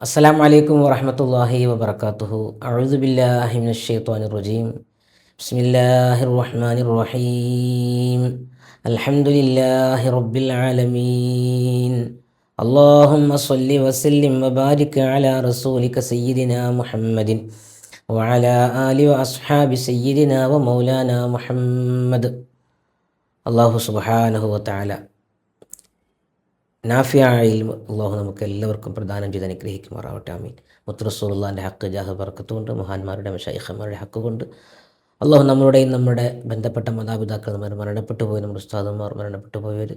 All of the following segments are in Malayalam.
السلام عليكم ورحمة الله وبركاته أعوذ بالله من الشيطان الرجيم بسم الله الرحمن الرحيم الحمد لله رب العالمين اللهم صل وسلم وبارك على رسولك سيدنا محمد وعلى آل وأصحاب سيدنا ومولانا محمد الله سبحانه وتعالى നാഫിയായിൽ അള്ളാഹു നമുക്ക് എല്ലാവർക്കും പ്രദാനം ചെയ്ത് അനുഗ്രഹിക്കുമാറാവട്ടെ ആമീൻ. മുത്തറസൂറുള്ളാന്റെ ഹക്ക് ജാഹ് ബർക്കത്ത് കൊണ്ട് മഹാന്മാരുടെ മഷൈഖന്മാരുടെ ഹക്ക് കൊണ്ട് അള്ളാഹു നമ്മളുടെയും നമ്മുടെ ബന്ധപ്പെട്ട മാതാപിതാക്കൾ മരണപ്പെട്ടു പോയി നമ്മുടെ ഉസ്താദന്മാർ മരണപ്പെട്ടു പോയവർ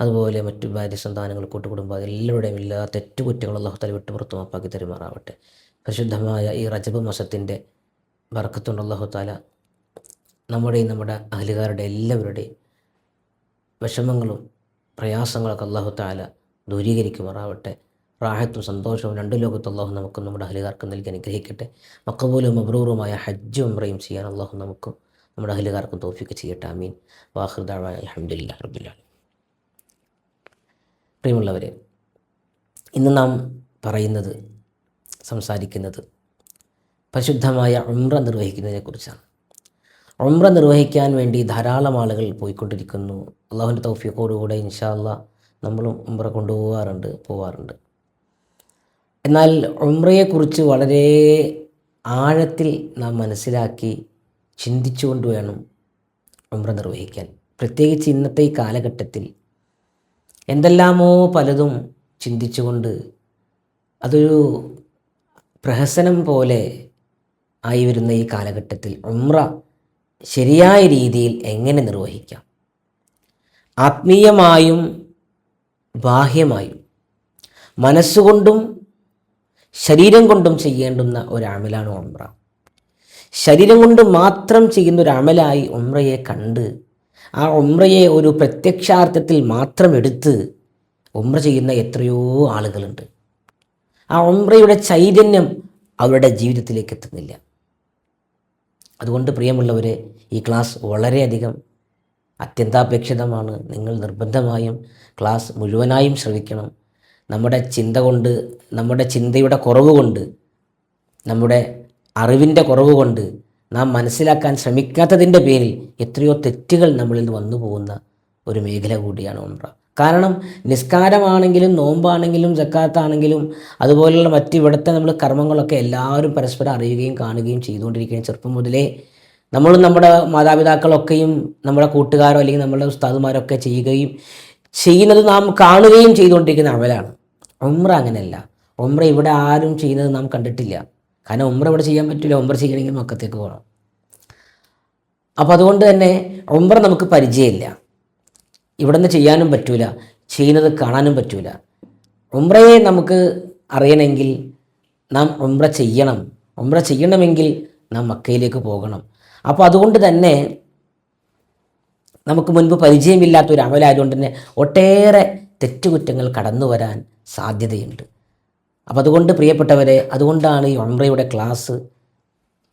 അതുപോലെ മറ്റു ഭാര്യ സന്താനങ്ങൾ കൂട്ടുകുടുംബം എല്ലാവരുടെയും എല്ലാ തെറ്റുകുറ്റങ്ങൾ അള്ളാഹു തല വിട്ട് പുറത്തു മാപ്പാക്കി തരുമാറാവട്ടെ. പരിശുദ്ധമായ ഈ റജബ് മാസത്തിന്റെ ബർക്കത്തുകൊണ്ട് അള്ളാഹു താല നമ്മുടെയും നമ്മുടെ അഹലുകാരുടെ എല്ലാവരുടെയും വിഷമങ്ങളും പ്രയാസങ്ങളൊക്കെ അള്ളാഹു താല ദൂരീകരിക്കുമാറാവട്ടെ. റാഹത്തും സന്തോഷവും രണ്ട് ലോകത്ത് അള്ളാഹു നമുക്കും നമ്മുടെ അഹലുകാർക്കും നൽകി അനുഗ്രഹിക്കട്ടെ. മക്കബൂലും മബ്രൂറുമായ ഹജ്ജും ഉംറയും ചെയ്യാൻ അള്ളാഹു നമുക്കും നമ്മുടെ അഹലുകാർക്കും തോഫിക്ക് ചെയ്യട്ടെ. അമീൻ വാഹൃദായ അലഹമുല്ല പ്രിയമുള്ളവരെ ഇന്ന് നാം പറയുന്നത് സംസാരിക്കുന്നത് പരിശുദ്ധമായ ഉംറ നിർവഹിക്കുന്നതിനെക്കുറിച്ചാണ്. ഉംറ നിർവഹിക്കാൻ വേണ്ടി ധാരാളം ആളുകൾ പോയിക്കൊണ്ടിരിക്കുന്നു. അള്ളാഹുവിന്റെ തൗഫീഖോടുകൂടെ ഇൻഷാ അല്ലാ നമ്മളും ഉംറ കൊണ്ടുപോകാറുണ്ട് പോവാറുണ്ട്. എന്നാൽ ഉംറയെക്കുറിച്ച് വളരെ ആഴത്തിൽ നാം മനസ്സിലാക്കി ചിന്തിച്ചുകൊണ്ട് വേണം ഉംറ നിർവഹിക്കാൻ. പ്രത്യേകിച്ച് ഇന്നത്തെ ഈ കാലഘട്ടത്തിൽ എന്തെല്ലാമോ പലതും ചിന്തിച്ചുകൊണ്ട് അതൊരു പ്രഹസനം പോലെ ആയി വരുന്ന ഈ കാലഘട്ടത്തിൽ ഉംറ ശരിയായ രീതിയിൽ എങ്ങനെ നിർവഹിക്കാം? ആത്മീയമായും ബാഹ്യമായും മനസ്സുകൊണ്ടും ശരീരം കൊണ്ടും ചെയ്യേണ്ടുന്ന ഒരു അമലാണ് ഉംറ. ശരീരം കൊണ്ട് മാത്രം ചെയ്യുന്ന ഒരു അമലായി ഉംറയെ കണ്ട് ആ ഉംറയെ ഒരു പ്രത്യക്ഷാർത്ഥത്തിൽ മാത്രം എടുത്ത് ഉംറ ചെയ്യുന്ന എത്രയോ ആളുകളുണ്ട്. ആ ഉംറയുടെ ചൈതന്യം അവരുടെ ജീവിതത്തിലേക്ക് എത്തുന്നില്ല. അതുകൊണ്ട് പ്രിയമുള്ളവരെ ഈ ക്ലാസ് വളരെയധികം അത്യന്താപേക്ഷിതമാണ്. നിങ്ങൾ നിർബന്ധമായും ക്ലാസ് മുഴുവനായും ശ്രവിക്കണം. നമ്മുടെ ചിന്ത കൊണ്ട് നമ്മുടെ ചിന്തയുടെ കുറവ് കൊണ്ട് നമ്മുടെ അറിവിന്റെ കുറവ് കൊണ്ട് നാം മനസ്സിലാക്കാൻ ശ്രമിക്കാത്തതിന്റെ പേരിൽ എത്രയോ തെറ്റുകൾ നമ്മളിൽ വന്നു പോകുന്ന ഒരു മേഖല കൂടിയാണ് ഉംറ. കാരണം നിസ്കാരമാണെങ്കിലും നോമ്പാണെങ്കിലും ജക്കാത്താണെങ്കിലും അതുപോലെയുള്ള മറ്റ് ഇവിടുത്തെ നമ്മൾ കർമ്മങ്ങളൊക്കെ എല്ലാവരും പരസ്പരം അറിയുകയും കാണുകയും ചെയ്തുകൊണ്ടിരിക്കുകയും ചെറുപ്പം മുതലേ. നമ്മൾ നമ്മുടെ മാതാപിതാക്കളൊക്കെയും നമ്മുടെ കൂട്ടുകാരോ അല്ലെങ്കിൽ നമ്മുടെ ഉസ്താദുമാരൊക്കെ ചെയ്യുകയും ചെയ്യുന്നത് നാം കാണുകയും ചെയ്തുകൊണ്ടിരിക്കുന്ന അമലാണ് ഉമ്ര അങ്ങനെയല്ല. ഉമ്ര ഇവിടെ ആരും ചെയ്യുന്നത് നാം കണ്ടിട്ടില്ല. കാരണം ഉമ്ര ഇവിടെ ചെയ്യാൻ പറ്റില്ല ഉമ്ര ചെയ്യണമെങ്കിൽ മക്കത്തേക്ക് പോകണം അപ്പോൾ അതുകൊണ്ട് തന്നെ ഉമ്ര നമുക്ക് പരിചയമില്ല. ഇവിടെ നിന്ന് ചെയ്യാനും പറ്റൂല ചെയ്യുന്നത് കാണാനും പറ്റൂല. ഉംറയെ നമുക്ക് അറിയണമെങ്കിൽ നാം ഉംറ ചെയ്യണം. ഉംറ ചെയ്യണമെങ്കിൽ നാം മക്കയിലേക്ക് പോകണം. അപ്പോൾ അതുകൊണ്ട് തന്നെ നമുക്ക് മുൻപ് പരിചയമില്ലാത്ത ഒരു അമലായതുകൊണ്ട് തന്നെ ഒട്ടേറെ തെറ്റുകുറ്റങ്ങൾ കടന്നു വരാൻ സാധ്യതയുണ്ട്. അപ്പോൾ അതുകൊണ്ട് പ്രിയപ്പെട്ടവരെ അതുകൊണ്ടാണ് ഈ ഉംറയുടെ ക്ലാസ്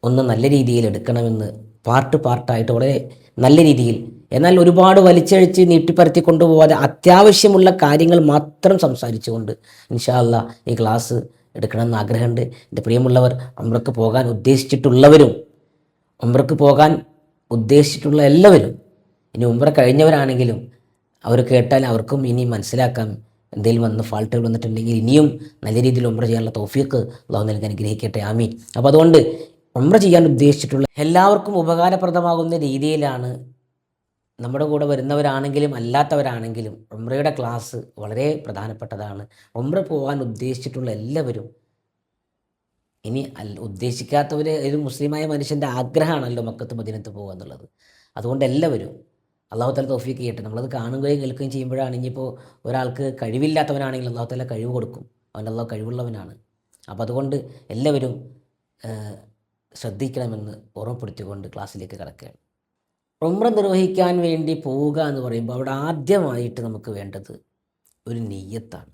ഒന്ന് നല്ല രീതിയിൽ എടുക്കണമെന്ന് പാർട്ട് പാർട്ടായിട്ട് വളരെ നല്ല രീതിയിൽ. എന്നാൽ ഒരുപാട് വലിച്ചഴിച്ച് നീട്ടിപ്പരത്തി കൊണ്ടുപോകാതെ അത്യാവശ്യമുള്ള കാര്യങ്ങൾ മാത്രം സംസാരിച്ചുകൊണ്ട് ഇൻഷാല്ല ഈ ക്ലാസ് എടുക്കണമെന്ന് ആഗ്രഹമുണ്ട്. എന്റെ പ്രിയമുള്ളവർ ഉംറക്ക് പോകാൻ ഉദ്ദേശിച്ചിട്ടുള്ളവരും ഉംറക്ക് പോകാൻ ഉദ്ദേശിച്ചിട്ടുള്ള എല്ലാവരും ഇനി ഉംറ കഴിഞ്ഞവരാണെങ്കിലും അവർ കേട്ടാൽ അവർക്കും ഇനി മനസ്സിലാക്കാം എന്തെങ്കിലും വന്ന് ഫാൾട്ടുകൾ വന്നിട്ടുണ്ടെങ്കിൽ ഇനിയും നല്ല രീതിയിൽ ഉംറ ചെയ്യാനുള്ള തോഫിയൊക്കെ അള്ളാഹു നൽകാൻ അനുഗ്രഹിക്കട്ടെ. ആമീൻ. അപ്പോൾ അതുകൊണ്ട് ഉംറ ചെയ്യാൻ ഉദ്ദേശിച്ചിട്ടുള്ള എല്ലാവർക്കും ഉപകാരപ്രദമാകുന്ന രീതിയിലാണ് നമ്മുടെ കൂടെ വരുന്നവരാണെങ്കിലും അല്ലാത്തവരാണെങ്കിലും ഉംറയുടെ ക്ലാസ് വളരെ പ്രധാനപ്പെട്ടതാണ്. ഉംറ പോകാൻ ഉദ്ദേശിച്ചിട്ടുള്ള എല്ലാവരും ഇനി അൽ ഉദ്ദേശിക്കാത്തവർ ഒരു മുസ്ലിമായ മനുഷ്യന്റെ ആഗ്രഹമാണല്ലോ മക്കത്ത് മദീനത്ത് പോകുക എന്നുള്ളത്. അതുകൊണ്ട് എല്ലാവരും അള്ളാഹു തല തോഫിക്ക് ചെയ്യട്ടെ. നമ്മളത് കാണുകയും കേൾക്കുകയും ചെയ്യുമ്പോഴാണ് ഇനിയിപ്പോൾ ഒരാൾക്ക് കഴിവില്ലാത്തവനാണെങ്കിൽ അള്ളാഹു തല കഴിവ് കൊടുക്കും. അവൻ അള്ളാഹു കഴിവുള്ളവനാണ്. അപ്പോൾ അതുകൊണ്ട് എല്ലാവരും ശ്രദ്ധിക്കണമെന്ന് ഓർമ്മപ്പെടുത്തിക്കൊണ്ട് ക്ലാസ്സിലേക്ക് കിടക്കുകയാണ്. ഉമ്ര നിർവഹിക്കാൻ വേണ്ടി പോവുക എന്ന് പറയുമ്പോൾ അവിടെ ആദ്യമായിട്ട് നമുക്ക് വേണ്ടത് ഒരു നെയ്യത്താണ്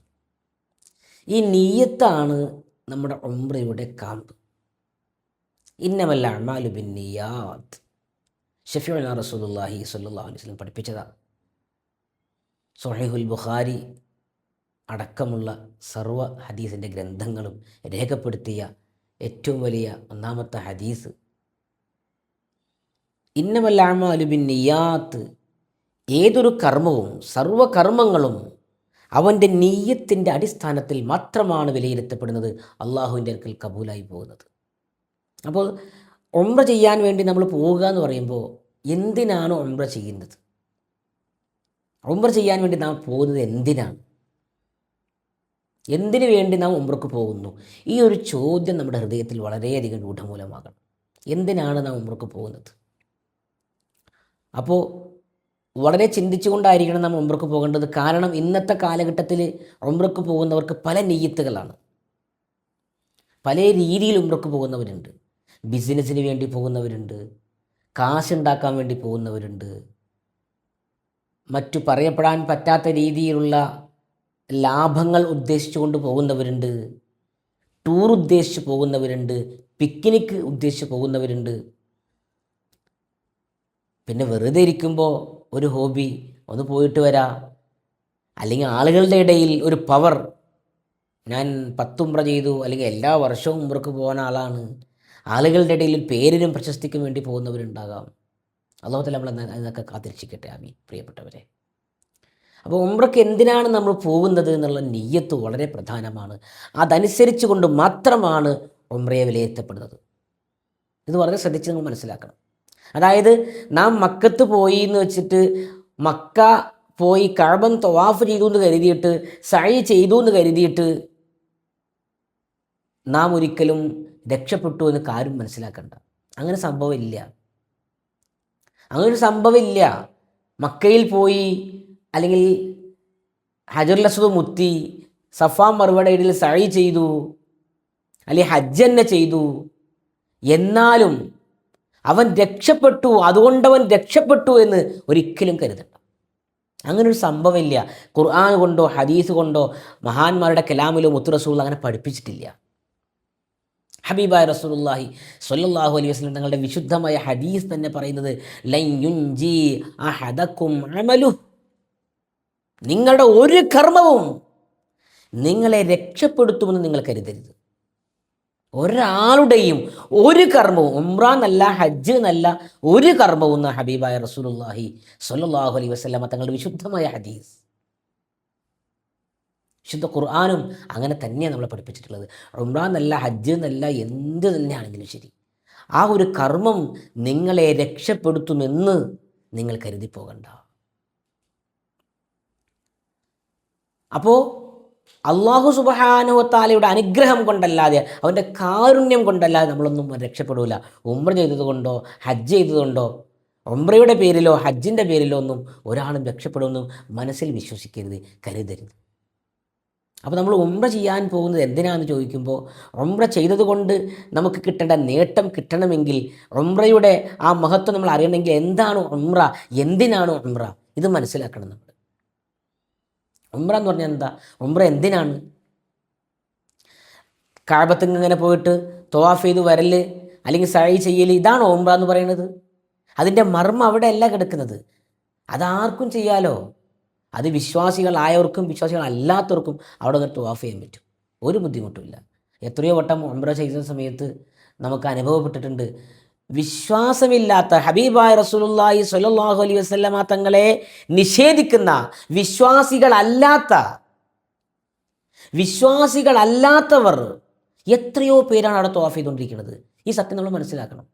ഈ നെയ്യത്താണ് നമ്മുടെ ഉംറയുടെ കാമ്പ്. ഇന്നമല്ല അമാലു ബിൻ നിയാത്ത് ഷഫീഉന റസൂലുള്ളാഹി സ്വല്ലല്ലാഹു അലൈഹി വസല്ലം പഠിപ്പിച്ചതാണ് സൊഹൈഹുൽ ബുഖാരി അടക്കമുള്ള സർവ ഹദീസിന്റെ ഗ്രന്ഥങ്ങളും രേഖപ്പെടുത്തിയ ഏറ്റവും വലിയ ഒന്നാമത്തെ ഹദീസ്. ഇന്നമല്ലാമാലുബിൻ നിയാത്ത് ഏതൊരു കർമ്മവും സർവകർമ്മങ്ങളും അവന്റെ നീയത്തിന്റെ അടിസ്ഥാനത്തിൽ മാത്രമാണ് വിലയിരുത്തപ്പെടുന്നത് അള്ളാഹുവിന്റെ അടുക്കൽ കബൂലായി പോകുന്നത്. അപ്പോൾ ഒമ്ര ചെയ്യാൻ വേണ്ടി നമ്മൾ പോവുക എന്ന് പറയുമ്പോൾ എന്തിനാണ് ഒമ്ര ചെയ്യുന്നത്? ഒമ്ര ചെയ്യാൻ വേണ്ടി നാം പോകുന്നത് എന്തിനാണ്? എന്തിനു വേണ്ടി നാം ഉംറക്ക് പോകുന്നു? ഈ ഒരു ചോദ്യം നമ്മുടെ ഹൃദയത്തിൽ വളരെയധികം രൂഢമൂലമാകണം. എന്തിനാണ് നാം ഉംറക്ക് പോകുന്നത്? അപ്പോൾ വളരെ ചിന്തിച്ചുകൊണ്ടായിരിക്കണം നാം ഉംറക്ക് പോകേണ്ടത്. കാരണം ഇന്നത്തെ കാലഘട്ടത്തിൽ ഉംറക്ക് പോകുന്നവർക്ക് പല നെയ്യത്തുകളാണ് പല രീതിയിൽ ഉംറക്ക് പോകുന്നവരുണ്ട്. ബിസിനസ്സിന് വേണ്ടി പോകുന്നവരുണ്ട്. കാശുണ്ടാക്കാൻ വേണ്ടി പോകുന്നവരുണ്ട്. മറ്റു പറയപ്പെടാൻ പറ്റാത്ത രീതിയിലുള്ള ലാഭങ്ങൾ ഉദ്ദേശിച്ചുകൊണ്ട് പോകുന്നവരുണ്ട്. ടൂർ ഉദ്ദേശിച്ച് പോകുന്നവരുണ്ട്. പിക്നിക്ക് ഉദ്ദേശിച്ച് പോകുന്നവരുണ്ട്. പിന്നെ വെറുതെ ഇരിക്കുമ്പോൾ ഒരു ഹോബി ഒന്ന് പോയിട്ട് വരാ. അല്ലെങ്കിൽ ആളുകളുടെ ഇടയിൽ ഒരു പവർ ഞാൻ പത്തുമ്പ്ര ചെയ്തു അല്ലെങ്കിൽ എല്ലാ വർഷവും ഉമ്രക്ക് പോകുന്ന ആളാണ്. ആളുകളുടെ ഇടയിൽ പേരിനും പ്രശസ്തിക്കും വേണ്ടി പോകുന്നവരുണ്ടാകാം. അള്ളാഹുത്തല നമ്മൾ അതിനൊക്കെ കാത്തിരിച്ചിക്കട്ടെ ആമി പ്രിയപ്പെട്ടവരെ. അപ്പോൾ ഉംറയ്ക്ക് എന്തിനാണ് നമ്മൾ പോകുന്നത് എന്നുള്ള നെയ്യത്ത് വളരെ പ്രധാനമാണ്. അതനുസരിച്ച് കൊണ്ട് മാത്രമാണ് ഉംറയെ വിലയിരുത്തപ്പെടുന്നത്. ഇത് വളരെ ശ്രദ്ധിച്ച് നിങ്ങൾ മനസ്സിലാക്കണം. അതായത് നാം മക്കത്ത് പോയി എന്ന് വെച്ചിട്ട് മക്ക പോയി കഴബൻ തൊവാഫ് ചെയ്തു എന്ന് കരുതിയിട്ട് സഴി ചെയ്തു എന്ന് കരുതിയിട്ട് നാം ഒരിക്കലും രക്ഷപ്പെട്ടു എന്ന് കാര്യം മനസ്സിലാക്കണ്ട. അങ്ങനെ സംഭവമില്ല. അങ്ങനെ ഒരു സംഭവമില്ല. മക്കയിൽ പോയി അല്ലെങ്കിൽ ഹജറുൽ അസ്വദ് മുത്തി സഫാ മറുപടിയിൽ സഴി ചെയ്തു അല്ലെങ്കിൽ ഹജ്ജ് തന്നെ ചെയ്തു. എന്നാലും അവൻ രക്ഷപ്പെട്ടു അതുകൊണ്ടവൻ രക്ഷപ്പെട്ടു എന്ന് ഒരിക്കലും കരുതണ്ട. അങ്ങനൊരു സംഭവമില്ല. ഖുർആൻ കൊണ്ടോ ഹദീസ് കൊണ്ടോ മഹാന്മാരുടെ കലാമിലോ മുത്തുറസൂൾ അങ്ങനെ പഠിപ്പിച്ചിട്ടില്ല. ഹബീബായ റസൂലുള്ളാഹി സ്വല്ലല്ലാഹു അലൈഹി വസല്ലം തങ്ങളുടെ വിശുദ്ധമായ ഹദീസ് തന്നെ പറയുന്നത് ലൈ യുൻജി അഹദക്കും അമലു നിങ്ങളുടെ ഒരു കർമ്മവും നിങ്ങളെ രക്ഷപ്പെടുത്തുമെന്ന് നിങ്ങൾ കരുതരുത്. ഒരാളുടെയും ഒരു കർമ്മവും ഉംറ എന്നല്ല ഹജ്ജ് എന്നല്ല ഒരു കർമ്മവും എന്ന ഹബീബായ റസൂലുള്ളാഹി സ്വല്ലല്ലാഹു അലൈഹി വസല്ലമ തങ്ങളുടെ വിശുദ്ധമായ ഹദീസ്. വിശുദ്ധ ഖുർആാനും അങ്ങനെ തന്നെയാണ് നമ്മളെ പഠിപ്പിച്ചിട്ടുള്ളത്. ഉംറ എന്നല്ല ഹജ്ജ് എന്നല്ല എന്ത് തന്നെയാണെങ്കിലും ശരി. ആ ഒരു കർമ്മം നിങ്ങളെ രക്ഷപ്പെടുത്തുമെന്ന് നിങ്ങൾ കരുതി പോകണ്ട അപ്പോൾ അള്ളാഹു സുബഹാനുവത്താലയുടെ അനുഗ്രഹം കൊണ്ടല്ലാതെ അവന്റെ കാരുണ്യം കൊണ്ടല്ലാതെ നമ്മളൊന്നും രക്ഷപ്പെടില്ല ഉമ്ര ചെയ്തതുകൊണ്ടോ ഹജ്ജ് ചെയ്തതുകൊണ്ടോ ഉമ്രയുടെ പേരിലോ ഹജ്ജിന്റെ പേരിലോ ഒന്നും ഒരാളും രക്ഷപ്പെടുമെന്നും മനസ്സിൽ വിശ്വസിക്കരുത് കരുതരുത്. അപ്പോൾ നമ്മൾ ഉമ്ര ചെയ്യാൻ പോകുന്നത് എന്തിനാണെന്ന് ചോദിക്കുമ്പോൾ ഉമ്ര ചെയ്തതുകൊണ്ട് നമുക്ക് കിട്ടേണ്ട നേട്ടം കിട്ടണമെങ്കിൽ ഉമ്രയുടെ ആ മഹത്വം നമ്മൾ അറിയണമെങ്കിൽ എന്താണ് ഉംറ എന്തിനാണ് ഉംറ? ഇത് മനസ്സിലാക്കണം നമ്മൾ. ഉംറ എന്ന് പറഞ്ഞാൽ എന്താ? ഉംറ എന്തിനാണ്? കാഴ്ബത്തിങ് ഇങ്ങനെ പോയിട്ട് തോവാഫ് ചെയ്ത് വരൽ അല്ലെങ്കിൽ സഴി ചെയ്യൽ ഇതാണോ ഉംറ എന്ന് പറയുന്നത്. അതിന്റെ മർമ്മം അവിടെയല്ല കിടക്കുന്നത്. അതാർക്കും ചെയ്യാലോ? അത് വിശ്വാസികളായവർക്കും വിശ്വാസികളല്ലാത്തവർക്കും അവിടെ നിന്ന് തോവാഫ് ചെയ്യാൻ പറ്റും. ഒരു ബുദ്ധിമുട്ടുമില്ല എത്രയോ വട്ടം ഉംറ ചെയ്യുന്ന സമയത്ത് നമുക്ക് അനുഭവപ്പെട്ടിട്ടുണ്ട്. വിശ്വാസമില്ലാത്ത ഹബീബായ റസൂലുള്ളാഹി സ്വല്ലല്ലാഹു അലൈഹി വസല്ലമ തങ്ങളെ നിഷേധിക്കുന്ന വിശ്വാസികളല്ലാത്ത വിശ്വാസികളല്ലാത്തവർ എത്രയോ പേരാണ് അവിടെ ത്വാഫ് ചെയ്തുകൊണ്ടിരിക്കുന്നത്. ഈ സത്യം നമ്മൾ മനസ്സിലാക്കണം.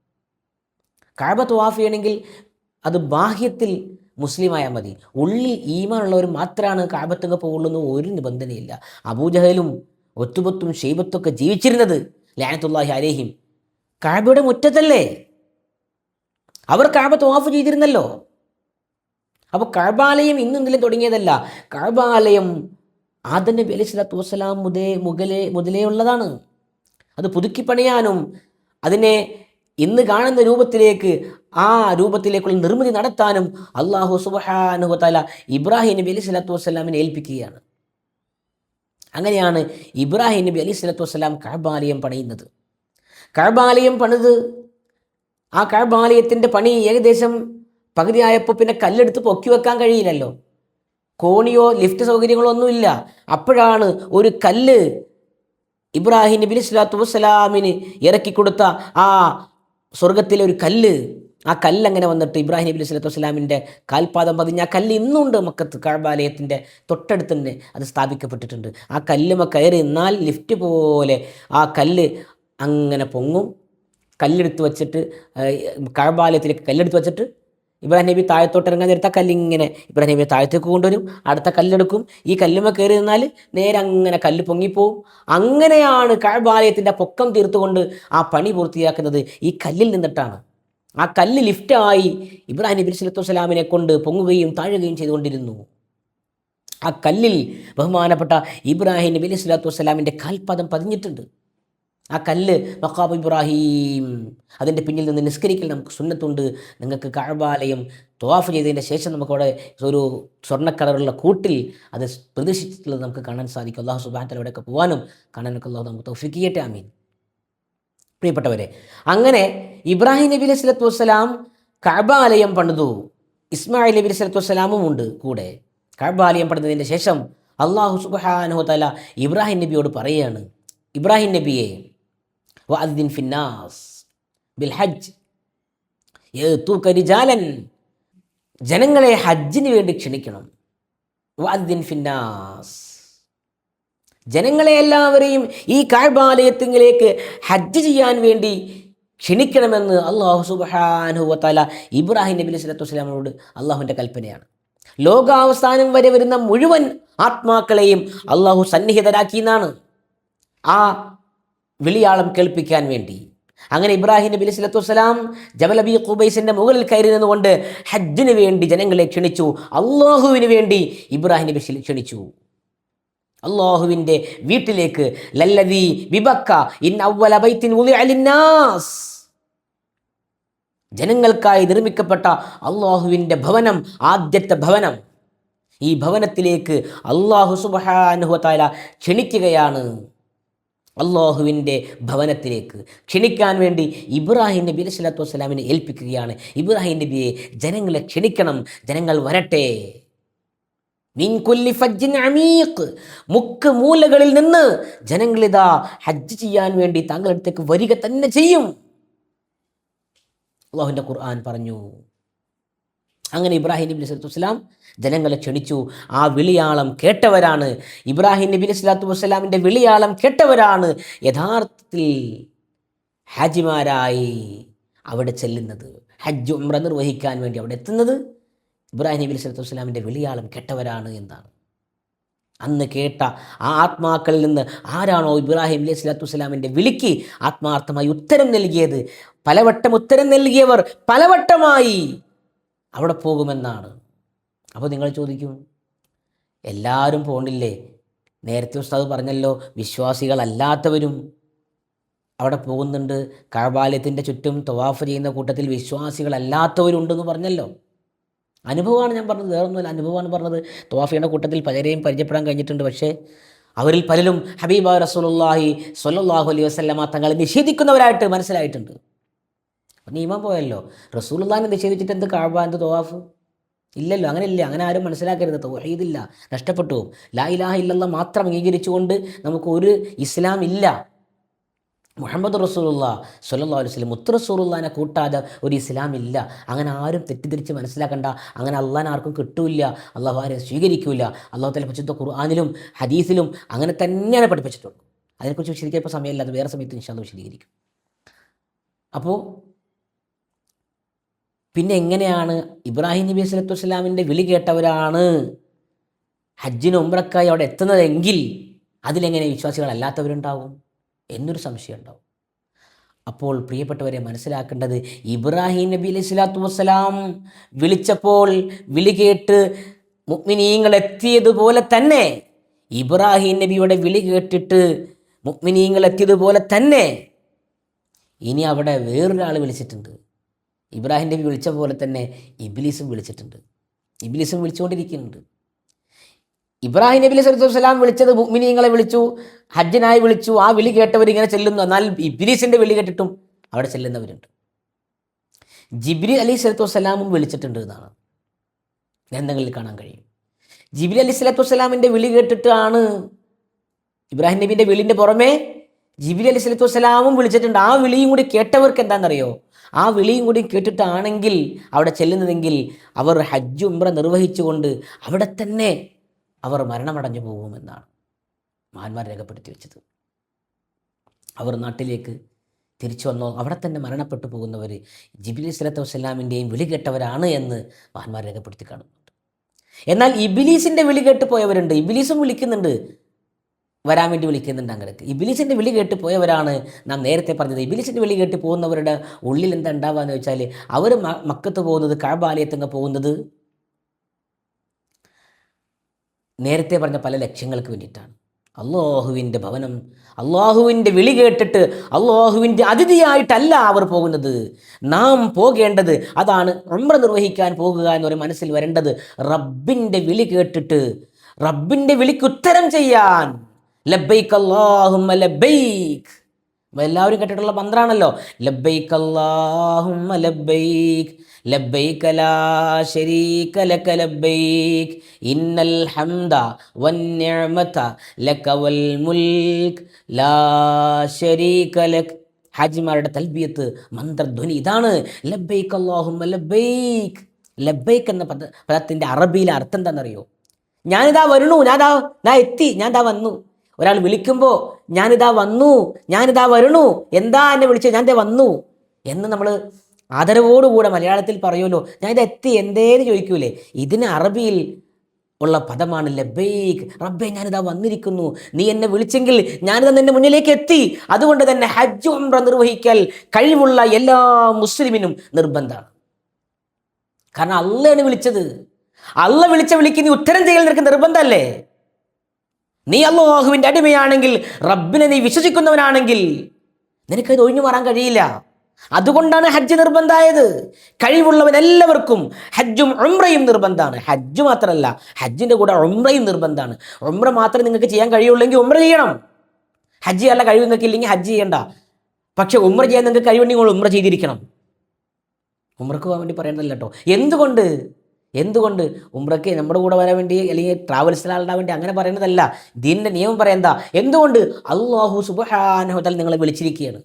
കഴബ ത്വാഫ് ചെയ്യണമെങ്കിൽ അത് ബാഹ്യത്തിൽ മുസ്ലിമായാൽ മതി. ഉള്ളിൽ ഈമാനുള്ളവർ മാത്രമാണ് കാബത്തങ്ങ് പോകുള്ളൂ എന്ന് ഒരു നിബന്ധനയില്ല. അബൂജഹലും ഒത്തുപൊത്തും ഷെയ്ബത്തൊക്കെ ജീവിച്ചിരുന്നത് ലാനത്തുല്ലാഹി അലേഹിം. കാബയുടെ മുറ്റത്തല്ലേ? അവർ കാബ തോഫ് ചെയ്തിരുന്നല്ലോ. അപ്പോൾ കഴബാലയം ഇന്നും ഇന്നലെ തുടങ്ങിയതല്ല. കഴബാലയം ആദം നബി അലൈഹി സ്വലാത്തു വസ്സലാം മുതേ മുതലേ മുതലേ ഉള്ളതാണ്. അത് പുതുക്കി പണിയാനും അതിനെ ഇന്ന് കാണുന്ന രൂപത്തിലേക്ക് ആ രൂപത്തിലേക്കുള്ള നിർമ്മിതി നടത്താനും അള്ളാഹു സുബഹാനുഹത്താല ഇബ്രാഹിം നബി അലൈഹി സ്വലാത്തു വസ്സലാമിനെ ഏൽപ്പിക്കുകയാണ്. അങ്ങനെയാണ് ഇബ്രാഹിം നബി അലി സ്വലാത്തു വസ്സലാം കഴബാലയം പണിയുന്നത്. കഴബാലയം പണിത് ആ കഴബാലയത്തിന്റെ പണി ഏകദേശം പകുതിയായപ്പോൾ പിന്നെ കല്ലെടുത്ത് പൊക്കി വെക്കാൻ കഴിയില്ലല്ലോ. കോണിയോ ലിഫ്റ്റ് സൗകര്യങ്ങളോ ഒന്നുമില്ല അപ്പോഴാണ് ഒരു കല്ല് ഇബ്രാഹിം നബി സ്വലാത്തു വസ്സലാമിന് ഇറക്കി കൊടുത്ത ആ സ്വർഗത്തിലെ ഒരു കല്ല്. ആ കല്ല് അങ്ങനെ വന്നിട്ട് ഇബ്രാഹിം നബി സ്വലത്തു വസ്സലാമിന്റെ കാൽപാദം പതിഞ്ഞ് ആ കല്ല് ഇന്നുണ്ട് മക്കത്ത് കഴബാലയത്തിന്റെ തൊട്ടടുത്ത് തന്നെ അത് സ്ഥാപിക്കപ്പെട്ടിട്ടുണ്ട്. ആ കല്ലുമ കയറി എന്നാൽ ലിഫ്റ്റ് പോലെ ആ കല്ല് അങ്ങനെ പൊങ്ങും. കല്ലെടുത്ത് വെച്ചിട്ട് കഴബാലയത്തിലേക്ക് കല്ലെടുത്ത് വെച്ചിട്ട് ഇബ്രാഹിം നബി താഴത്തോട്ട് ഇറങ്ങാൻ നേരത്തെ കല്ലിങ്ങനെ ഇബ്രാഹിം നബി താഴത്തേക്ക് കൊണ്ടുവരും. അടുത്ത കല്ലെടുക്കും. ഈ കല്ലുമ്മ കയറി നിന്നാൽ നേരെ അങ്ങനെ കല്ല് പൊങ്ങിപ്പോവും. അങ്ങനെയാണ് കഴബാലയത്തിന്റെ പൊക്കം തീർത്തുകൊണ്ട് ആ പണി പൂർത്തിയാക്കുന്നത് ഈ കല്ലിൽ നിന്നിട്ടാണ്. ആ കല്ല് ലിഫ്റ്റായി ഇബ്രാഹിം നബി സ്വലത്തു വസ്സലാമിനെ കൊണ്ട് പൊങ്ങുകയും താഴുകയും ചെയ്തുകൊണ്ടിരുന്നു. ആ കല്ലിൽ ബഹുമാനപ്പെട്ട ഇബ്രാഹിം നബി അലൈഹി സ്വലാത്തു വസ്സലാമിന്റെ കാൽപാദം പതിഞ്ഞിട്ടുണ്ട്. ആ കല്ല് മക്കാബ് ഇബ്രാഹിം. അതിന്റെ പിന്നിൽ നിന്ന് നിസ്കരിക്കൽ നമുക്ക് സുന്നത്തുണ്ട്. നിങ്ങൾക്ക് കഴബാലയം ത്വാഫ് ചെയ്തതിന്റെ ശേഷം നമുക്കവിടെ ഒരു സ്വർണക്കളറുള്ള കൂട്ടിൽ അത് പ്രതീക്ഷിച്ചിട്ടുള്ളത് നമുക്ക് കാണാൻ സാധിക്കും. അള്ളാഹു സുബാൻ അവിടെയൊക്കെ പോകാനും കാണാനൊക്കെ അള്ളാഹു നമുക്ക് തൗഫിക്കിയട്ടെ ആമീൻ. പ്രിയപ്പെട്ടവരെ അങ്ങനെ ഇബ്രാഹിം നബി അലൈഹി സ്വലത്തു വസ്സലാം കഴബാലയം പണിതു. ഇസ്മായിൽ നബി അലൈഹി സ്വലത്തു വസ്സലാമും ഉണ്ട് കൂടെ. കഴബാലയം പണിതതിന്റെ ശേഷം അള്ളാഹു സുബ്ഹാനഹു തല ഇബ്രാഹിം നബിയോട് പറയുകയാണ് ഇബ്രാഹിം നബിയെ വഅദ്ദിൻ ഫിന്നാസ് ബിൽ ജനങ്ങളെ ഹജ്ജിന് വേണ്ടി ക്ഷണിക്കണം. വഅദ്ദിൻ ഫിന്നാസ് ജനങ്ങളെ എല്ലാവരെയും ഈ കാഴ്ബാലയത്തിലേക്ക് ഹജ്ജ് ചെയ്യാൻ വേണ്ടി ക്ഷണിക്കണമെന്ന് അള്ളാഹു സുബാനുവത്തല ഇബ്രാഹിം നബി സ്വലത്തു വസ്സലാമിനോട് അള്ളാഹുവിന്റെ കൽപ്പനയാണ്. ലോകാവസാനം വരെ വരുന്ന മുഴുവൻ ആത്മാക്കളെയും അള്ളാഹു സന്നിഹിതരാക്കി എന്നാണ്. ആ വിളിയാളം കേൾപ്പിക്കാൻ വേണ്ടി. അങ്ങനെ ഇബ്രാഹിം നബി സ്വലത്തു വസ്സലാം ജബലബി ഖുബൈസിന്റെ മുകളിൽ കയറി നിന്നുകൊണ്ട് ഹജ്ജിന് വേണ്ടി ജനങ്ങളെ ക്ഷണിച്ചു. അള്ളാഹുവിന് വേണ്ടി ഇബ്രാഹിം നബി ക്ഷണിച്ചു. അള്ളാഹുവിന്റെ വീട്ടിലേക്ക് ലല്ലതി ബിബക്ക ഇൻ ജനങ്ങൾക്കായി നിർമ്മിക്കപ്പെട്ട അള്ളാഹുവിന്റെ ഭവനം ആദ്യത്തെ ഭവനം ഈ ഭവനത്തിലേക്ക് അള്ളാഹു സുബാനുഹത്തായ ക്ഷണിക്കുകയാണ്. അള്ളാഹുവിന്റെ ഭവനത്തിലേക്ക് ക്ഷണിക്കാൻ വേണ്ടി ഇബ്രാഹിം നബി അലൈഹി സ്വലാത്തു വസ്സലാമിനെ ഏൽപ്പിക്കുകയാണ്. ഇബ്രാഹിം നബിയെ ജനങ്ങളെ ക്ഷണിക്കണം ജനങ്ങൾ വരട്ടെ. മുക്ക് മൂലകളിൽ നിന്ന് ജനങ്ങളിതാ ഹജ്ജ് ചെയ്യാൻ വേണ്ടി താങ്കളുടെ അടുത്തേക്ക് വരിക തന്നെ ചെയ്യും. അള്ളാഹുവിന്റെ ഖുർആൻ പറഞ്ഞു. അങ്ങനെ ഇബ്രാഹിം നബി അലൈഹി വസ്സലാം ജനങ്ങളെ ക്ഷണിച്ചു. ആ വിളിയാളം കേട്ടവരാണ്. ഇബ്രാഹിം നബി അലൈഹി വസ്സലാമിന്റെ വിളിയാളം കേട്ടവരാണ് യഥാർത്ഥത്തിൽ ഹാജിമാരായി അവിടെ ചെല്ലുന്നത്. ഹജ്ജ് ഉംറ നിർവഹിക്കാൻ വേണ്ടി അവിടെ എത്തുന്നത് ഇബ്രാഹിം നബി അലൈഹി വസ്സലാമിന്റെ വിളിയാളം കേട്ടവരാണ് എന്നാണ്. അന്ന് കേട്ട ആ ആത്മാക്കളിൽ നിന്ന് ആരാണോ ഇബ്രാഹിം അലൈഹി സ്വലാത്തു വസ്സലാമിന്റെ വിളിക്ക് ആത്മാർത്ഥമായി ഉത്തരം നൽകിയത്? പലവട്ടം ഉത്തരം നൽകിയവർ പലവട്ടമായി അവിടെ പോകുമെന്നാണ്. അപ്പോൾ നിങ്ങൾ ചോദിക്കും എല്ലാവരും പോകണില്ലേ നേരത്തെ ഉസ്താദ് പറഞ്ഞല്ലോ വിശ്വാസികളല്ലാത്തവരും അവിടെ പോകുന്നുണ്ട്. കഴബാലയത്തിന്റെ ചുറ്റും തവാഫ് ചെയ്യുന്ന കൂട്ടത്തിൽ വിശ്വാസികളല്ലാത്തവരുണ്ടെന്ന് പറഞ്ഞല്ലോ. അനുഭവമാണ് ഞാൻ പറഞ്ഞത് വേറൊന്നുമല്ല. അനുഭവമാണ് പറഞ്ഞത് തവാഫിയുടെ കൂട്ടത്തിൽ പലരെയും പരിചയപ്പെടാൻ കഴിഞ്ഞിട്ടുണ്ട്. പക്ഷേ അവരിൽ പലരും ഹബീബ റസൂലുള്ളാഹി സ്വല്ലല്ലാഹു അലൈഹി വസല്ലമ തങ്ങളെ നിഷേധിക്കുന്നവരായിട്ട് മനസ്സിലായിട്ടുണ്ട്. നിയമം പോയല്ലോ. റസൂലുള്ളാഹിനെ നിഷേധിച്ചിട്ട് എന്ത് കാഴ്വ എന്ത് തോവാഫ്? ഇല്ലല്ലോ അങ്ങനെ ഇല്ല അങ്ങനെ ആരും മനസ്സിലാക്കരുത്. തൗഹീദില്ല നഷ്ടപ്പെട്ടു ലാ ഇലാഹ ഇല്ലല്ല മാത്രം അംഗീകരിച്ചുകൊണ്ട് നമുക്ക് ഒരു ഇസ്ലാം ഇല്ല. മുഹമ്മദ് റസൂലുള്ള അലൈഹി വസല്ലം മുത്ത് റസൂലുള്ളാനെ കൂട്ടാതെ ഒരു ഇസ്ലാം ഇല്ല. അങ്ങനെ ആരും തെറ്റിദ്ധരിച്ച് മനസ്സിലാക്കണ്ട. അങ്ങനെ അള്ളാൻ ആർക്കും കിട്ടൂല അള്ളാഹു ആരെ സ്വീകരിക്കൂല. അള്ളാഹു തല ഖുർആാനിലും ഹദീസിലും അങ്ങനെ തന്നെയാണ് പഠിപ്പിച്ചിട്ടുള്ളത്. അതിനെക്കുറിച്ച് വിശദീകരിക്കാൻ ഇപ്പോൾ സമയമില്ല. അത് വേറെ സമയത്ത് ഇൻഷാല്ല വിശദീകരിക്കും. അപ്പോൾ പിന്നെ എങ്ങനെയാണ് ഇബ്രാഹിം നബി സ്വലത്തു വസ്സലാമിന്റെ വിളി കേട്ടവരാണ്? ഹജ്ജിന് ഉംറക്കായി അവിടെ എത്തുന്നതെങ്കിൽ അതിലെങ്ങനെ വിശ്വാസികളല്ലാത്തവരുണ്ടാവും എന്നൊരു സംശയം ഉണ്ടാവും. അപ്പോൾ പ്രിയപ്പെട്ടവരെ മനസ്സിലാക്കേണ്ടത് ഇബ്രാഹിം നബി അലൈഹി സ്വലാത്തു വസ്സലാം വിളിച്ചപ്പോൾ വിളി കേട്ട് മുക്മിനീങ്ങൾ എത്തിയതുപോലെ തന്നെ ഇബ്രാഹിം നബിയുടെ വിളി കേട്ടിട്ട് മുക്മിനീങ്ങൾ എത്തിയതുപോലെ തന്നെ ഇനി അവിടെ വേറൊരാൾ വിളിച്ചിട്ടുണ്ട്. ഇബ്രാഹിം നബി വിളിച്ച പോലെ തന്നെ ഇബ്ലീസും വിളിച്ചിട്ടുണ്ട്. ഇബ്ലീസും വിളിച്ചുകൊണ്ടിരിക്കുന്നുണ്ട്. ഇബ്രാഹിം നബി അലൈഹി വസ്ലാം വിളിച്ചത് മുഗ്മിനീങ്ങളെ വിളിച്ചു ഹജ്ജിനായി വിളിച്ചു ആ വിളി കേട്ടവർ ഇങ്ങനെ ചെല്ലുന്നു. എന്നാൽ ഇബ്ലീസിന്റെ വിളി കേട്ടിട്ടും അവിടെ ചെല്ലുന്നവരുണ്ട്. ജിബ്രി അലി സ്വലത്തു വസ്സലാമും വിളിച്ചിട്ടുണ്ട് എന്നാണ് ഗ്രന്ഥങ്ങളിൽ കാണാൻ കഴിയും. ജിബിലി അലി സ്വലാത്തു വസ്സലാമിന്റെ വിളി കേട്ടിട്ടാണ് ഇബ്രാഹിം നബീന്റെ വിളിന്റെ പുറമെ ജിബിലി അലി സ്വലത്തു വസ്സലാമും വിളിച്ചിട്ടുണ്ട്. ആ വിളിയും കൂടി കേട്ടവർക്ക് എന്താണെന്നറിയോ? ആ വിളിയും കൂടി കേട്ടിട്ടാണെങ്കിൽ അവിടെ ചെല്ലുന്നതെങ്കിൽ അവർ ഹജ്ജ് ഉംറ നിർവഹിച്ചുകൊണ്ട് അവിടെ തന്നെ അവർ മരണമടഞ്ഞു പോകുമെന്നാണ് മഹാന്മാർ രേഖപ്പെടുത്തി വെച്ചത്. അവർ നാട്ടിലേക്ക് തിരിച്ചു വന്നോ? അവിടെ തന്നെ മരണപ്പെട്ടു പോകുന്നവർ ജിബിലി സ്വലത്തു വസ്സലാമിന്റെയും വിളി കേട്ടവരാണ് എന്ന് മഹാന്മാർ രേഖപ്പെടുത്തി കാണുന്നുണ്ട്. എന്നാൽ ഇബിലീസിന്റെ വിളി കേട്ട് പോയവരുണ്ട് ഇബിലീസും വിളിക്കുന്നുണ്ട്. വരാൻ വേണ്ടി വിളിക്കുന്നുണ്ട് അങ്ങനെയൊക്കെ. ഇബിലിസിന്റെ വിളി കേട്ട് പോയവരാണ് നാം നേരത്തെ പറഞ്ഞത്. ഇബിലിസിന്റെ വിളി കേട്ട് പോകുന്നവരുടെ ഉള്ളിൽ എന്താ ഉണ്ടാവുക എന്ന് വെച്ചാൽ അവർ മക്കത്ത് പോകുന്നത് കഴബാലയത്തങ്ങ് പോകുന്നത് നേരത്തെ പറഞ്ഞ പല ലക്ഷ്യങ്ങൾക്ക് വേണ്ടിയിട്ടാണ്. അള്ളാഹുവിന്റെ ഭവനം അള്ളാഹുവിന്റെ വിളി കേട്ടിട്ട് അള്ളാഹുവിന്റെ അതിഥിയായിട്ടല്ല അവർ പോകുന്നത്. നാം പോകേണ്ടത് അതാണ് ഉംറ നിർവഹിക്കാൻ പോകുക എന്നൊരു മനസ്സിൽ വരേണ്ടത്. റബ്ബിന്റെ വിളി കേട്ടിട്ട് റബ്ബിന്റെ വിളിക്ക് ഉത്തരം ചെയ്യാൻ ലബൈക്ക് അല്ലാഹുമ്മ ലബൈക്ക് എല്ലാവരും കേട്ടിട്ടുള്ള മന്ത്രാണല്ലോ. ലബൈക്ക് അല്ലാഹുമ്മ ലബൈക്ക് ലബൈക്ക് ലാ ശരീക ലക ലബൈക്ക് ഇന്നൽ ഹംദ വന്നിഅമത ലക വൽ മുൽക്ക് ലാ ശരീക ലക്. ഹാജിമാരുടെ തൽബിയത്ത് മന്ത്രധ്വനി ഇതാണ്. ലബൈക്ക് അല്ലാഹുമ്മ ലബൈക്ക് ലബൈക്ക് എന്ന പദ പദത്തിന്റെ അറബിയിലെ അർത്ഥം എന്താണെന്നറിയോ? ഞാനിതാ വരണു ഞാൻ ഞാൻ എത്തി ഞാൻ ഇതാ വന്നു. ഒരാൾ വിളിക്കുമ്പോൾ ഞാനിതാ വന്നു ഞാനിതാ വരണു എന്താ എന്നെ വിളിച്ചത് ഞാൻ ഇതാ വന്നു. എന്ന് നമ്മൾ ആദരവോടുകൂടെ മലയാളത്തിൽ പറയുമല്ലോ ഞാൻ ഇത് എത്തി എന്തേന്ന് ചോദിക്കൂലേ? ഇതിന് അറബിയിൽ ഉള്ള പദമാണ് ലബൈക്ക്. റബ്ബെ ഞാനിതാ വന്നിരിക്കുന്നു. നീ എന്നെ വിളിച്ചെങ്കിൽ ഞാനിതാ നിന്റെ മുന്നിലേക്ക് എത്തി. അതുകൊണ്ട് തന്നെ ഹജ്ജ് ഉംറ നിർവഹിക്കൽ കഴിവുള്ള എല്ലാ മുസ്ലിമിനും നിർബന്ധമാണ്. കാരണം അള്ളയാണ് വിളിച്ചത്. അള്ള വിളിച്ച വിളിക്ക് നീ ഉത്തരം ചെയ്യൽ നിനക്ക് നിർബന്ധമല്ലേ? നീ അള്ളാഹുവിന്റെ അടിമയാണെങ്കിൽ റബ്ബിനെ നീ വിശ്വസിക്കുന്നവനാണെങ്കിൽ നിനക്കത് ഒഴിഞ്ഞു മാറാൻ കഴിയില്ല. അതുകൊണ്ടാണ് ഹജ്ജ് നിർബന്ധമായത്. കഴിവുള്ളവൻ എല്ലാവർക്കും ഹജ്ജും ഉംറയും നിർബന്ധമാണ്. ഹജ്ജ് മാത്രമല്ല ഹജ്ജിന്റെ കൂടെ ഉംറയും നിർബന്ധമാണ്. ഉംറ മാത്രമേ നിങ്ങൾക്ക് ചെയ്യാൻ കഴിയുള്ളെങ്കിൽ ഉംറ ചെയ്യണം. ഹജ്ജ് ചെയ്യാനുള്ള കഴിവ് നിങ്ങൾക്ക് ഇല്ലെങ്കിൽ ഹജ്ജ് ചെയ്യണ്ട. പക്ഷെ ഉംറ ചെയ്യാൻ നിങ്ങൾക്ക് കഴിവുണ്ടെങ്കിൽ ഉംറ ചെയ്തിരിക്കണം. ഉംറക്ക് പോകാൻ വേണ്ടി പറയേണ്ടതല്ല കേട്ടോ. എന്തുകൊണ്ട്? എന്തുകൊണ്ട്? ഉംറയ്ക്ക് നമ്മുടെ കൂടെ വരാൻ വേണ്ടി അല്ലെങ്കിൽ ട്രാവൽസിലാണ്ടാൻ വേണ്ടി അങ്ങനെ പറയുന്നതല്ല. ദീനിന്റെ നിയമം പറയുന്നതാ. എന്തുകൊണ്ട്? അള്ളാഹു സുബഹാനഹുതൽ നിങ്ങളെ വിളിച്ചിരിക്കുകയാണ്.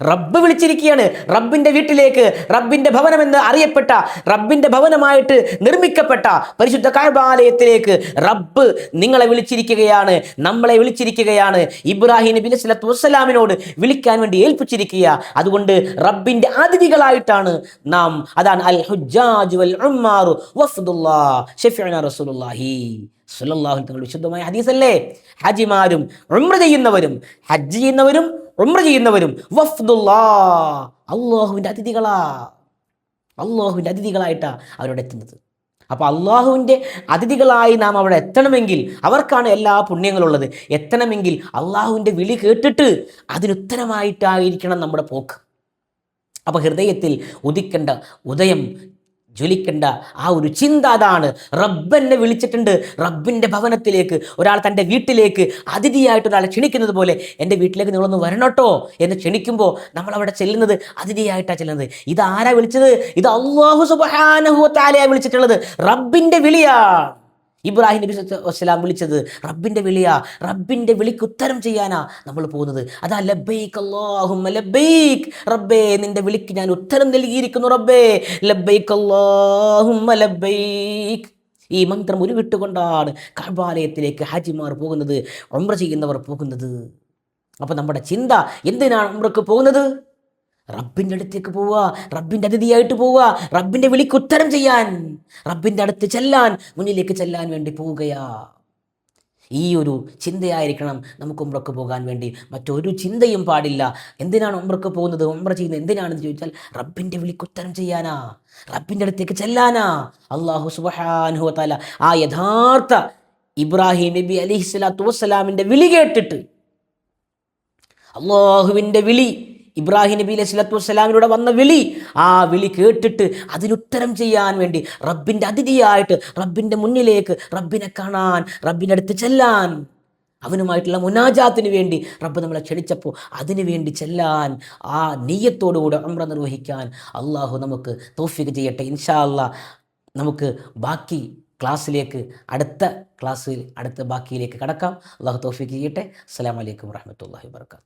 റബ്ബ് വിളിച്ചിരിക്കുകയാണ്. റബ്ബിന്റെ വീട്ടിലേക്ക് റബ്ബിന്റെ ഭവനമെന്ന് അറിയപ്പെട്ട റബ്ബിന്റെ ഭവനമായിട്ട് നിർമ്മിക്കപ്പെട്ട പരിശുദ്ധ കാഴ്ബാലയത്തിലേക്ക് റബ്ബ് നിങ്ങളെ വിളിച്ചിരിക്കുകയാണ് നമ്മളെ വിളിച്ചിരിക്കുകയാണ്. ഇബ്രാഹിം നബി സ്വലത്തു വസ്സലാമിനോട് വിളിക്കാൻ വേണ്ടി ഏൽപ്പിച്ചിരിക്കുക. അതുകൊണ്ട് റബ്ബിന്റെ അതിഥികളായിട്ടാണ് നാം അതാണ് അൽ ഹുജാജ് വൽ ഉമ്മാറു വഫ്ദുല്ലാ ഷഫീന റസൂലുള്ളാഹി സ്വല്ലല്ലാഹു തങ്ങൾ വിശുദ്ധമായ ഹദീസല്ലേ? ഹജിമാരും ഉംറ ചെയ്യുന്നവരും ഹജ്ജ് ചെയ്യുന്നവരും ഉംറ ചെയ്യുന്നവരും വഫ്ദുല്ലാ അള്ളാഹുവിന്റെ അതിഥികളാ. അള്ളാഹുവിന്റെ അതിഥികളായിട്ടാണ് അവരോട് എത്തുന്നത്. അപ്പോൾ അള്ളാഹുവിന്റെ അതിഥികളായി നാം അവിടെ എത്തണമെങ്കിൽ അവർക്കാണ് എല്ലാ പുണ്യങ്ങളുള്ളത്. എത്തണമെങ്കിൽ അള്ളാഹുവിന്റെ വിളി കേട്ടിട്ട് അതിനുത്തരമായിട്ടായിരിക്കണം നമ്മുടെ പോക്ക്. അപ്പോൾ ഹൃദയത്തിൽ ഉദിക്കേണ്ട ഉദയം ജ്വലിക്കേണ്ട. ആ ഒരു ചിന്ത അതാണ്. റബ്ബെന്നെ വിളിച്ചിട്ടുണ്ട്. റബ്ബിന്റെ ഭവനത്തിലേക്ക് ഒരാൾ തന്റെ വീട്ടിലേക്ക് അതിഥിയായിട്ട് ഒരാളെ ക്ഷണിക്കുന്നത് പോലെ എന്റെ വീട്ടിലേക്ക് നിങ്ങളൊന്ന് വരണോട്ടോ എന്ന് ക്ഷണിക്കുമ്പോൾ നമ്മൾ അവിടെ ചെല്ലുന്നത് അതിഥിയായിട്ടാണ് ചെല്ലുന്നത്. ഇത് ആരാ വിളിച്ചത്? ഇത് അള്ളാഹു സുബാനഹു താലയാണ് വിളിച്ചിട്ടുള്ളത്. റബ്ബിന്റെ വിളിയാണ് ഇബ്രാഹിം നബി വസ്സലാം വിളിച്ചത് റബ്ബിന്റെ വിളിയാ റബ്ബിന്റെ വിളിക്ക് ഉത്തരം ചെയ്യാനാ നമ്മൾ പോകുന്നത്. അതാ ലബൈക്ക് അല്ലാഹുമ്മ ലബൈക്ക് റബ്ബേ നിന്റെ വിളിക്ക് ഞാൻ ഉത്തരം നൽകിയിരിക്കുന്നു റബ്ബേ. ലബൈക്ക് അല്ലാഹുമ്മ ലബൈക്ക് ഈ മന്ത്രം ഉരുവിട്ടുകൊണ്ടാണ് കർബാലയത്തിലേക്ക് ഹാജിമാർ പോകുന്നത് ഉംറ ചെയ്യുന്നവർ പോകുന്നത്. അപ്പോൾ നമ്മുടെ ചിന്ത എന്തിനാണ് ഉംറക്ക് പോകുന്നത്? റബ്ബിന്റെ അടുത്തേക്ക് പോവുക റബ്ബിന്റെ അതിഥിയായിട്ട് പോവുക റബ്ബിന്റെ വിളിക്ക് ഉത്തരം ചെയ്യാൻ റബ്ബിന്റെ അടുത്ത് ചെല്ലാൻ മുന്നിലേക്ക് ചെല്ലാൻ വേണ്ടി പോവുകയാ. ഈ ഒരു ചിന്തയായിരിക്കണം നമുക്ക് ഉമ്രക്ക് പോകാൻ വേണ്ടി. മറ്റൊരു ചിന്തയും പാടില്ല. എന്തിനാണ് ഉമ്രക്ക് പോകുന്നത്? ഉമ്ര ചെയ്യുന്നത് എന്തിനാണെന്ന് ചോദിച്ചാൽ റബ്ബിന്റെ വിളിക്ക് ഉത്തരം ചെയ്യാനാ റബ്ബിന്റെ അടുത്തേക്ക് ചെല്ലാനാ. അള്ളാഹു സുബഹാനുഹു താല ആ യഥാർത്ഥ ഇബ്രാഹിം നബി അലിഹി സ്വലാത്തു വസ്സലാമിന്റെ വിളി കേട്ടിട്ട് അള്ളാഹുവിന്റെ വിളി ഇബ്രാഹിം നബി അലൈഹി സ്വലത്തു വസ്സലാമിലൂടെ വന്ന വിളി. ആ വിളി കേട്ടിട്ട് അതിനുത്തരം ചെയ്യാൻ വേണ്ടി റബ്ബിന്റെ അതിഥിയായിട്ട് റബ്ബിന്റെ മുന്നിലേക്ക് റബ്ബിനെ കാണാൻ റബ്ബിന്റെ അടുത്ത് ചെല്ലാൻ അവനുമായിട്ടുള്ള മുനാജാത്തിന് വേണ്ടി റബ്ബ് നമ്മളെ ക്ഷണിച്ചപ്പോൾ അതിനു വേണ്ടി ചെല്ലാൻ ആ നെയ്യത്തോടുകൂടെ അമ്ര നിർവഹിക്കാൻ അള്ളാഹു നമുക്ക് തോഫിക്ക് ചെയ്യട്ടെ. ഇൻഷാ നമുക്ക് ബാക്കി ക്ലാസ്സിലേക്ക് അടുത്ത ക്ലാസ്സിൽ അടുത്ത ബാക്കിയിലേക്ക് കടക്കാം. അള്ളാഹു തൗഫീഖ് ചെയ്യട്ടെ. അസ്സലാമു അലൈക്കും വറഹ്മത്തുള്ളാഹി വബർക്കാത്തു